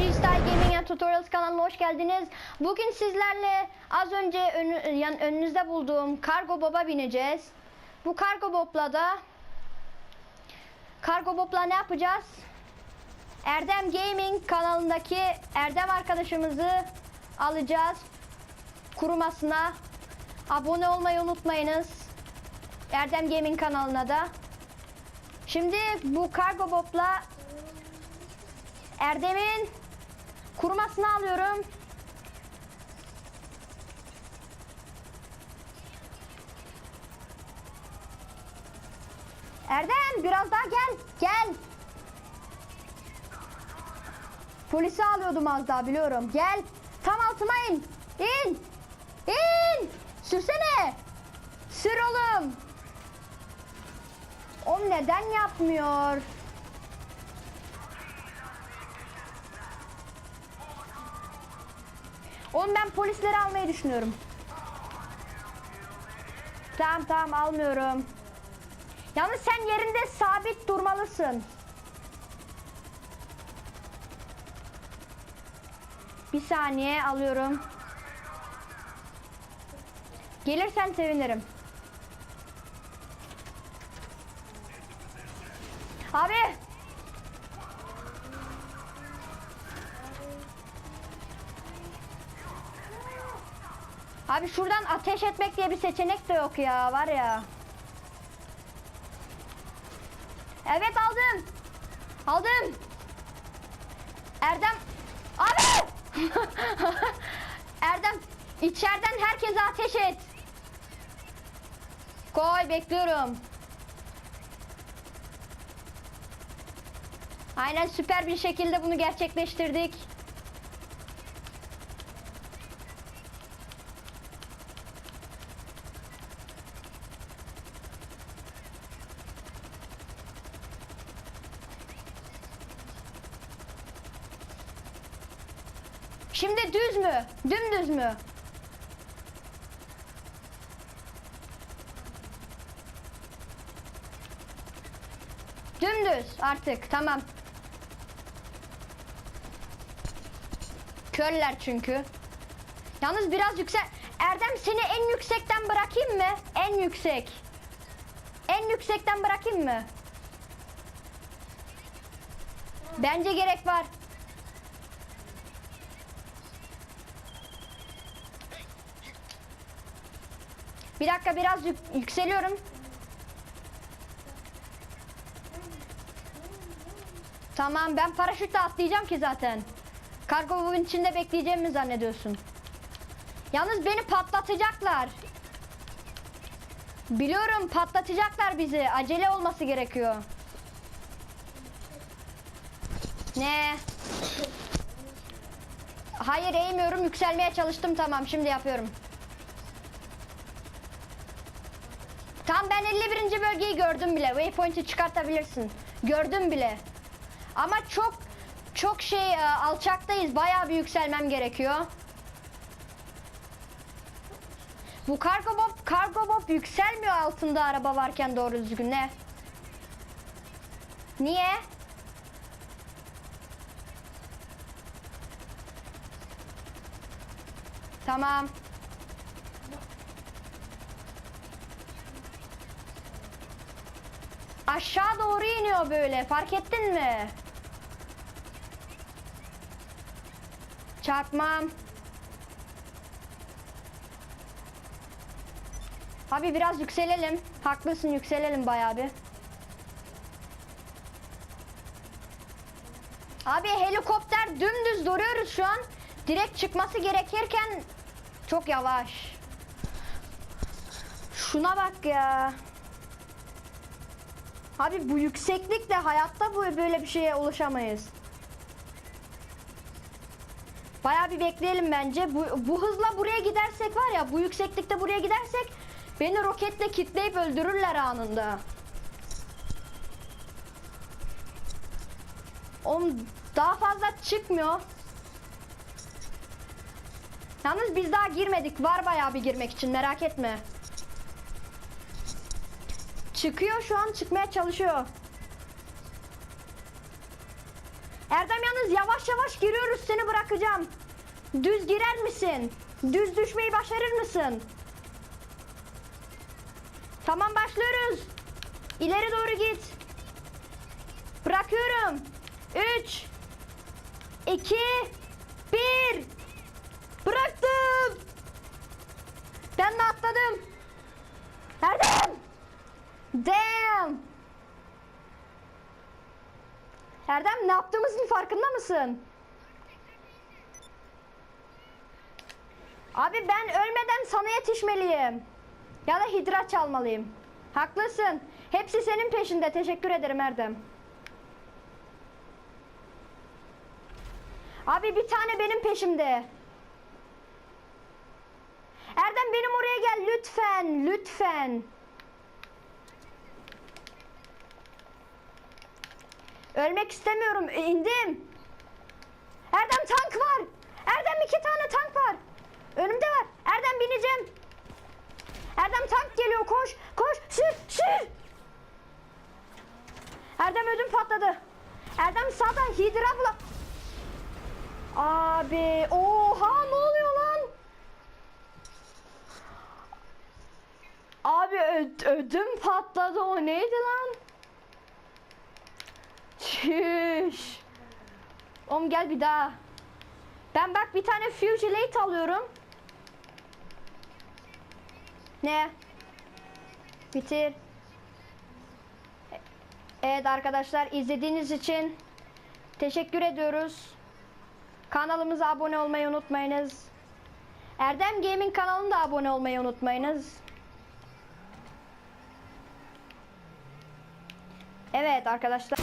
Freestyle Gaming Tutorials kanalına hoş geldiniz. Bugün sizlerle az önce önü, yan, önünüzde bulduğum kargo boba bineceğiz. Bu kargo bobla da kargo bobla ne yapacağız? Erdem Gaming kanalındaki Erdem arkadaşımızı alacağız. Kurumasına abone olmayı unutmayınız. Erdem Gaming kanalına da. Şimdi bu kargo bobla Erdem'in kurumasını alıyorum. Erdem biraz daha gel. Gel. Polisi alıyordum az daha biliyorum. Gel. Tam altıma in. İn. İn. Sürsene. Sür oğlum. O neden yapmıyor? Oğlum ben polisleri almayı düşünüyorum. Tamam tamam almıyorum. Yalnız sen yerinde sabit durmalısın. Bir saniye alıyorum. Gelirsen sevinirim. Abi Abi şuradan ateş etmek diye bir seçenek de yok ya var ya. Evet aldım. Aldım. Erdem. Abi. Erdem içeriden herkese ateş et. Koy bekliyorum. Aynen süper bir şekilde bunu gerçekleştirdik. Şimdi düz mü? Dümdüz mü? Dümdüz artık tamam. Körler çünkü. Yalnız biraz yüksek. Erdem seni en yüksekten bırakayım mı? En yüksek. En yüksekten bırakayım mı? Bence gerek var. Bir dakika biraz yük- yükseliyorum. Tamam ben paraşütle atlayacağım ki zaten. Kargo bubun içinde bekleyeceğimi zannediyorsun. Yalnız beni patlatacaklar. Biliyorum patlatacaklar bizi. Acele olması gerekiyor. Ne? Hayır eğmiyorum. Yükselmeye çalıştım. Tamam şimdi yapıyorum. Tam ben 51. bölgeyi gördüm bile. Waypoint'i çıkartabilirsin. Gördüm bile. Ama çok çok şey e, alçaktayız. Bayağı bir yükselmem gerekiyor. Bu kargo bob kargo bob yükselmiyor altında araba varken doğru düzgün ne? Niye? Tamam. Aşağı doğru iniyor böyle. Fark ettin mi? Çarpmam. Abi biraz yükselelim. Haklısın yükselelim bayağı bir. Abi helikopter dümdüz duruyoruz şu an. Direkt çıkması gerekirken çok yavaş. Şuna bak ya. Abi bu yükseklikle hayatta bu böyle bir şeye ulaşamayız. Bayağı bir bekleyelim bence. Bu, bu hızla buraya gidersek var ya, bu yükseklikte buraya gidersek beni roketle kitleyip öldürürler anında. Oğlum daha fazla çıkmıyor. Yalnız biz daha girmedik. Var bayağı bir girmek için merak etme. Çıkıyor şu an çıkmaya çalışıyor. Erdem yalnız yavaş yavaş giriyoruz seni bırakacağım. Düz girer misin? Düz düşmeyi başarır mısın? Tamam başlıyoruz. İleri doğru git. Bırakıyorum. 3 2 1 Bıraktım. Ben de atladım. Erdem! Damn! Erdem ne yaptığımızın farkında mısın? Abi ben ölmeden sana yetişmeliyim. Ya da hidra çalmalıyım. Haklısın. Hepsi senin peşinde. Teşekkür ederim Erdem. Abi bir tane benim peşimde. Erdem benim oraya gel lütfen. Lütfen. Ölmek istemiyorum. E, İndim. Erdem tank var. Erdem iki tane tank var. Önümde var. Erdem bineceğim. Erdem tank geliyor koş. Koş. Sür. Sür. Erdem ödüm patladı. Erdem sağda hidra bula. Abi oha ne oluyor lan? Abi ö- ödüm patladı o neydi lan? Çüş. Oğlum gel bir daha. Ben bak bir tane Fugilate alıyorum. Ne? Bitir. Evet arkadaşlar izlediğiniz için teşekkür ediyoruz. Kanalımıza abone olmayı unutmayınız. Erdem Gaming kanalına da abone olmayı unutmayınız. Evet arkadaşlar.